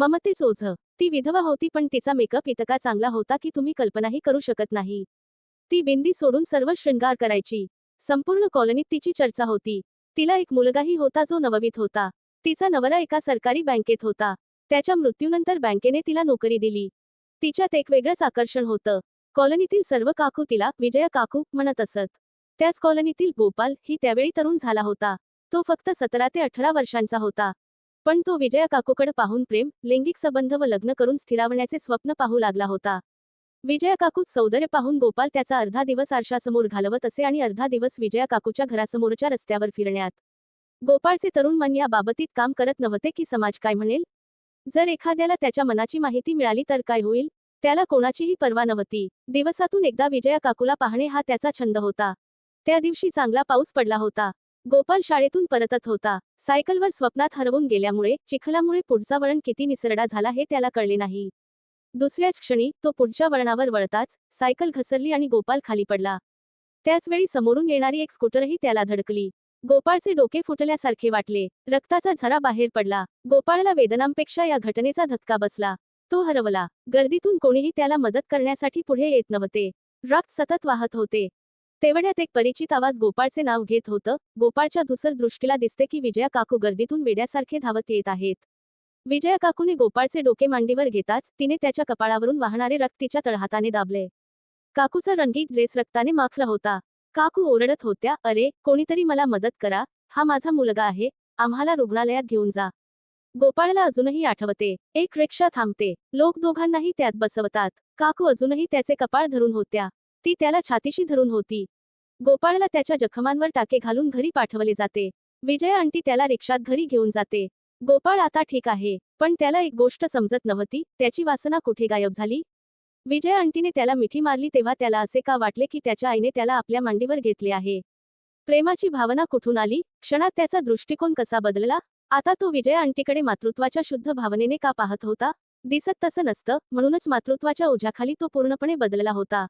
ममतेच ओझ ती विधवा होती पण तिचा मेकअप इतका चांगला होता की तुम्ही कल्पनाही करू शकत नाही. ती बिंदी सोडून सर्व शृंगार करायची. संपूर्ण कॉलनीत तिची चर्चा होती. तिला एक मुलगाही होता जो नववीत होता. तिचा नवरा एका सरकारी बँकेत होता. त्याच्या मृत्यूनंतर बँकेने तिला नोकरी दिली. तिच्यात एक वेगळंच आकर्षण होतं. कॉलनीतील सर्व काकू तिला विजया काकू म्हणत असत. त्याच कॉलनीतील गोपाल ही त्यावेळी तरुण झाला होता. तो फक्त सतरा ते अठरा वर्षांचा होता. पण तो विजया काकूकडे पाहून प्रेम लैंगिक संबंध व लग्न करून स्थिरावण्याचे स्वप्न पाहू लागला होता. विजया काकूत सौंदर्य पाहून गोपाल त्याचा अर्धा दिवस आरशासमोर घालवत असे आणि अर्धा दिवस विजया काकूच्या घरासमोरच्या रस्त्यावर फिरण्यात. गोपाळचे तरुण मन या बाबतीत काम करत नव्हते की समाज काय म्हणेल? जर एखाद्याला त्याच्या मनाची माहिती मिळाली तर काय होईल? त्याला कोणाचीही पर्वा नव्हती. दिवसातून एकदा विजया काकूला पाहणे हा त्याचा छंद होता. त्या दिवशी चांगला पाऊस पडला होता. गोपाल शाळेतून परतत होता. सायकलवर स्वप्नात हरवून गेल्यामुळे चिखलामुळे पुढचा वळण किती निसरडा झाला हे त्याला कळले नाही. दुसऱ्याच क्षणी तो पुढच्या वळणावर वळताच सायकल घसरली आणि गोपाल खाली पडला. त्याचवेळी समोरून येणारी एक स्कूटरही त्याला धडकली. गोपाळचे डोके फुटल्यासारखे वाटले. रक्ताचा झरा बाहेर पडला. गोपाळला वेदनांपेक्षा या घटनेचा धक्का बसला. तो हरवला. गर्दीतून कोणीही त्याला मदत करण्यासाठी पुढे येत नव्हते. रक्त सतत वाहत होते. तेवढ्यात एक परिचित आवाज गोपाळचे नाव घेत होतं. गोपाळच्या धुसर दृष्टीला दिसते की विजया काकू गर्दीतून वेड्यासारखे धावत येत आहेत. विजया काकूने गोपाळचे डोके मांडीवर घेताच तिने त्याच्या कपाळावरून वाहणारे रक्त तिच्या तळहाताने दाबले. काकूचा रंगीत ड्रेस रक्ताने माखला होता. काकू ओरडत होत्या अरे कोणीतरी मला मदत करा. हा माझा मुलगा आहे. आम्हाला रुग्णालयात घेऊन जा. गोपाळला अजूनही आठवते. एक रिक्षा थांबते. लोक दोघांनाही त्यात बसवतात. काकू अजूनही त्याचे कपाळ धरून होत्या. ती त्याला छातीशी धरून होती. गोपाळला त्याच्या जखमांवर टाके घालून घरी पाठवले जाते. विजय आंटी त्याला रिक्षात घरी घेऊन जाते. गोपाळ आता ठीक आहे पण त्याला एक गोष्ट समजत नव्हती. त्याची वासना कुठे गायब झाली? विजय आंटीने त्याला मिठी मारली तेव्हा त्याला असे का वाटले की त्याच्या आईने त्याला आपल्या मांडीवर घेतले आहे? प्रेमाची भावना कुठून आली? क्षणात त्याचा दृष्टिकोन कसा बदलला? आता तो विजय आंटीकडे मातृत्वाच्या शुद्ध भावनेने का पाहत होता? दिसत तसं नसतं म्हणूनच मातृत्वाच्या ओझ्याखाली तो पूर्णपणे बदलला होता.